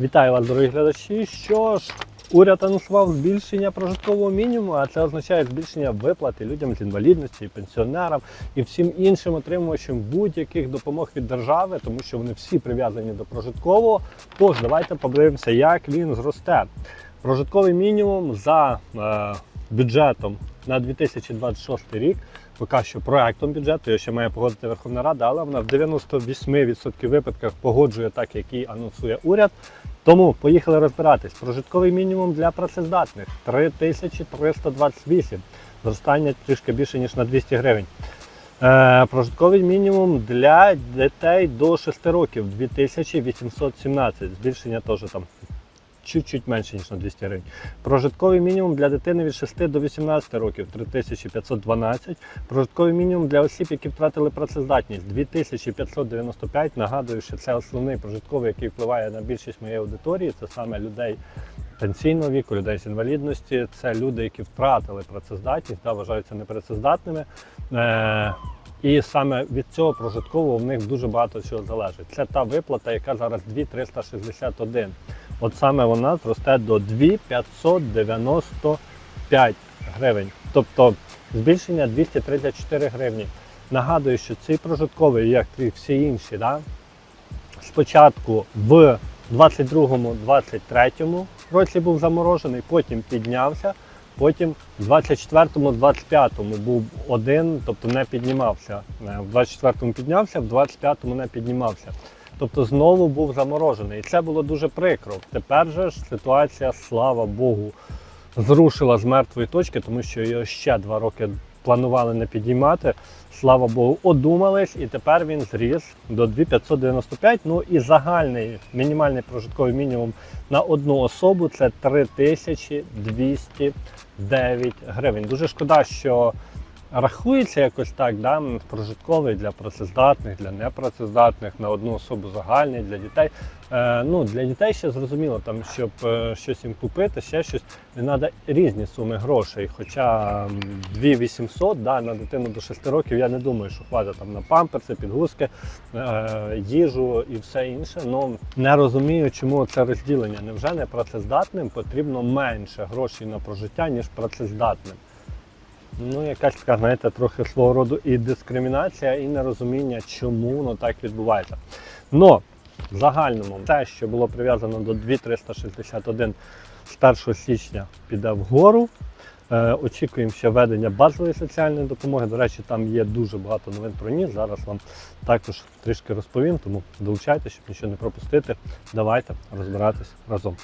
Вітаю вас, дорогі глядачі. Що ж, уряд анонсував збільшення прожиткового мінімуму, а це означає збільшення виплати людям з інвалідності, пенсіонерам і всім іншим отримувачам будь-яких допомог від держави, тому що вони всі прив'язані до прожиткового. Тож давайте подивимося, як він зросте. Прожитковий мінімум за е, бюджетом на 2026 рік. Поки що проектом бюджету його ще має погодити Верховна Рада, але вона в 98% випадках погоджує так, як і анонсує уряд. Тому поїхали розбиратись. Прожитковий мінімум для працездатних 3328. Зростання трішки більше, ніж на 200 гривень. Е, прожитковий мінімум для дітей до 6 років 2817. Збільшення теж там чуть-чуть менше, ніж на 200 гривень. Прожитковий мінімум для дитини від 6 до 18 років 3512. Прожитковий мінімум для осіб, які втратили працездатність 2595. Нагадую, що це основний прожитковий, який впливає на більшість моєї аудиторії. Це саме людей пенсійного віку, людей з інвалідності. Це люди, які втратили працездатність, да, вважаються непрацездатними. Е- і саме від цього прожиткового в них дуже багато чого залежить. Це та виплата, яка зараз 2361. От саме вона зросте до 2595 гривень. Тобто збільшення 234 гривні. Нагадую, що цей прожитковий, як і всі інші, да, спочатку в 22-23 році був заморожений, потім піднявся, потім в 24-25 був один, тобто не піднімався. Е, В 24-му піднявся, в 25-му не піднімався. Тобто знову був заморожений. І це було дуже прикро. Тепер же ж ситуація, слава Богу, зрушила з мертвої точки, тому що його ще два роки планували не підіймати. Слава Богу, одумались, і тепер він зріс до 2595. Ну і загальний мінімальний прожитковий мінімум на одну особу це 3209 гривень. Дуже шкода, що рахується якось так, да, прожитковий для працездатних, для непрацездатних, на одну особу загальний для дітей. Е, ну, для дітей ще зрозуміло, там, щоб е, щось їм купити, ще щось, не треба різні суми грошей. Хоча 2800 да, на дитину до 6 років, я не думаю, що хватить там на памперси, підгузки, е, їжу і все інше. Ну не розумію, чому це розділення. Невже не працездатним потрібно менше грошей на прожиття, ніж працездатним? Ну, якась така, знаєте, трохи свого роду і дискримінація, і нерозуміння, чому воно так відбувається. Но в загальному те, що було прив'язано до 2361 з 1 січня, піде вгору. Е, очікуємо ще введення базової соціальної допомоги. До речі, там є дуже багато новин про ніж. Зараз вам також трішки розповім, тому долучайтеся, щоб нічого не пропустити. Давайте розбиратись разом.